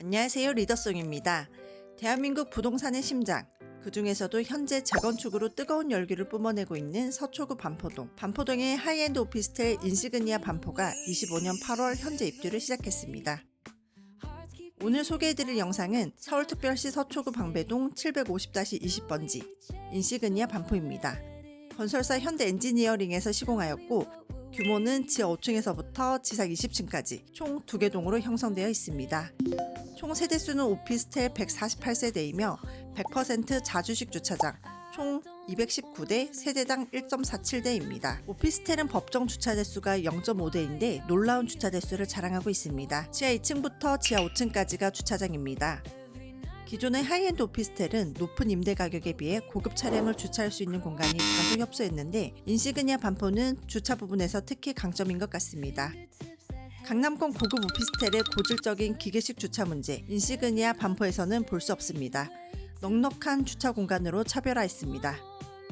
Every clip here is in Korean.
안녕하세요. 리더송입니다. 대한민국 부동산의 심장. 그 중에서도 현재 재건축으로 뜨거운 열기를 뿜어내고 있는 서초구 반포동. 반포동의 하이엔드 오피스텔 인시그니아 반포가 25년 8월 현재 입주를 시작했습니다. 오늘 소개해드릴 영상은 서울특별시 서초구 방배동 750-20번지 인시그니아 반포입니다. 건설사 현대 엔지니어링에서 시공하였고 규모는 지하 5층에서부터 지상 20층까지 총 2개 동으로 형성되어 있습니다. 총 세대수는 오피스텔 148세대이며 100% 자주식 주차장 총 219대 세대당 1.47대입니다. 오피스텔은 법정 주차 대수가 0.5대인데 놀라운 주차 대수를 자랑하고 있습니다. 지하 2층부터 지하 5층까지가 주차장입니다. 기존의 하이엔드 오피스텔은 높은 임대 가격에 비해 고급 차량을 주차할 수 있는 공간이 다소 협소했는데 인시그니아 반포는 주차 부분에서 특히 강점인 것 같습니다. 강남권 고급 오피스텔의 고질적인 기계식 주차 문제, 인시그니아 반포에서는 볼 수 없습니다. 넉넉한 주차 공간으로 차별화했습니다.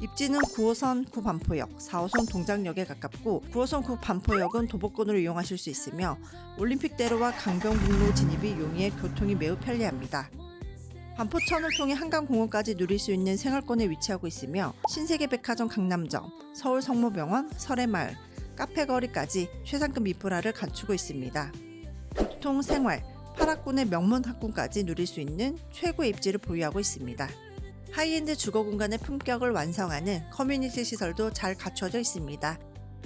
입지는 9호선 구반포역, 4호선 동작역에 가깝고 9호선 구반포역은 도보권으로 이용하실 수 있으며 올림픽대로와 강변북로 진입이 용이해 교통이 매우 편리합니다. 반포천을 통해 한강공원까지 누릴 수 있는 생활권에 위치하고 있으며 신세계백화점 강남점, 서울 성모병원, 설해마을, 카페 거리까지 최상급 인프라를 갖추고 있습니다. 교통, 생활, 파락군의 명문 학군까지 누릴 수 있는 최고의 입지를 보유하고 있습니다. 하이엔드 주거 공간의 품격을 완성하는 커뮤니티 시설도 잘 갖춰져 있습니다.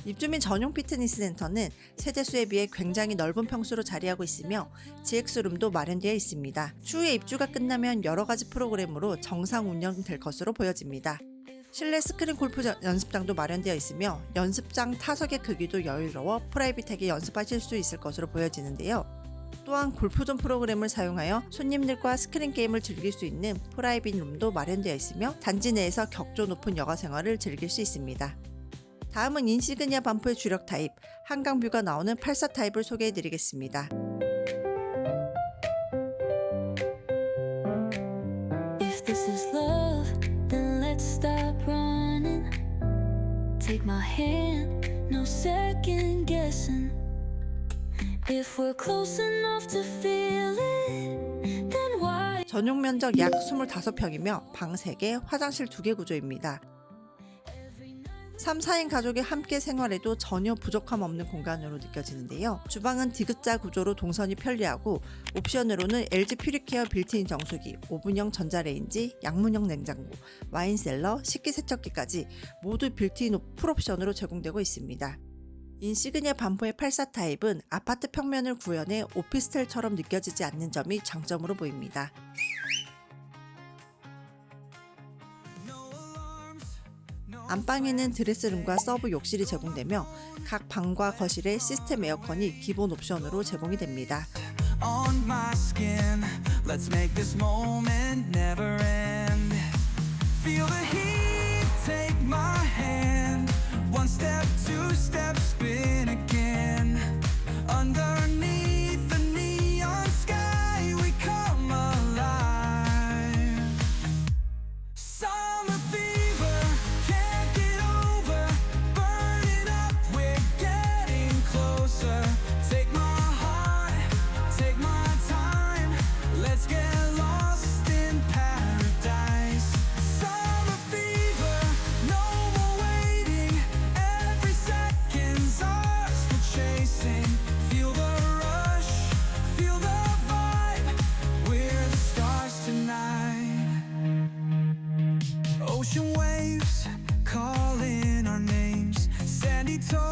입주민 전용 피트니스 센터는 세대수에 비해 굉장히 넓은 평수로 자리하고 있으며 GX룸도 마련되어 있습니다. 추후에 입주가 끝나면 여러 가지 프로그램으로 정상 운영될 것으로 보여집니다. 실내 스크린 골프 전- 연습장도 마련되어 있으며 연습장 타석의 크기도 여유로워 프라이빗하게 연습하실 수 있을 것으로 보여지는데요. 또한 골프존 프로그램을 사용하여 손님들과 스크린 게임을 즐길 수 있는 프라이빗 룸도 마련되어 있으며 단지 내에서 격조 높은 여가 생활을 즐길 수 있습니다. 다음은 인시그니아 반포의 주력 타입 한강뷰가 나오는 84 타입을 소개해 드리겠습니다. Stop running. Take my hand, no second guessing. If we're close enough to feel it, then why? 전용 면적 약 25평이며 방 3개, 화장실 2개 구조입니다. 3, 4인 가족이 함께 생활해도 전혀 부족함 없는 공간으로 느껴지는데요. 주방은 디귿자 구조로 동선이 편리하고 옵션으로는 LG 퓨리케어 빌트인 정수기, 오븐형 전자레인지, 양문형 냉장고, 와인셀러, 식기세척기까지 모두 빌트인 풀옵션으로 제공되고 있습니다. 인시그니아 반포의 84 타입은 아파트 평면을 구현해 오피스텔처럼 느껴지지 않는 점이 장점으로 보입니다. 안방에는 드레스룸과 서브 욕실이 제공되며 각 방과 거실에 시스템 에어컨이 기본 옵션으로 제공이 됩니다.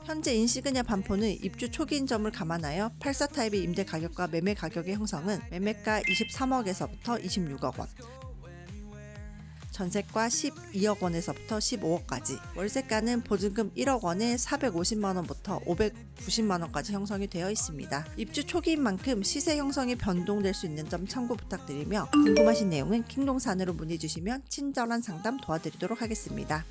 현재 인시그니아 반포는 입주 초기인 점을 감안하여 84 타입의 임대 가격과 매매 가격의 형성은 매매가 23억에서부터 26억 원, 전세가 12억 원에서부터 15억까지, 월세가는 보증금 1억 원에 450만 원부터 590만 원까지 형성이 되어 있습니다. 입주 초기인 만큼 시세 형성이 변동될 수 있는 점 참고 부탁드리며 궁금하신 내용은 킹동산으로 문의 주시면 친절한 상담 도와드리도록 하겠습니다.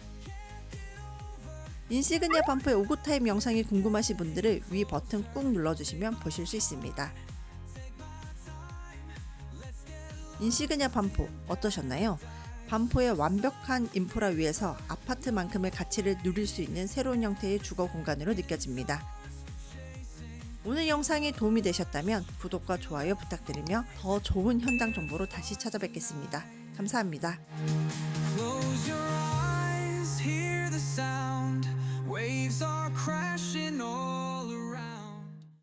인시그니아 반포의 오구 타입 영상이 궁금하신 분들은 위 버튼 꾹 눌러주시면 보실 수 있습니다. 인시그니아 반포 어떠셨나요? 반포의 완벽한 인프라 위에서 아파트만큼의 가치를 누릴 수 있는 새로운 형태의 주거 공간으로 느껴집니다. 오늘 영상이 도움이 되셨다면 구독과 좋아요 부탁드리며 더 좋은 현장 정보로 다시 찾아뵙겠습니다. 감사합니다. Hear the sound. Waves are crashing over.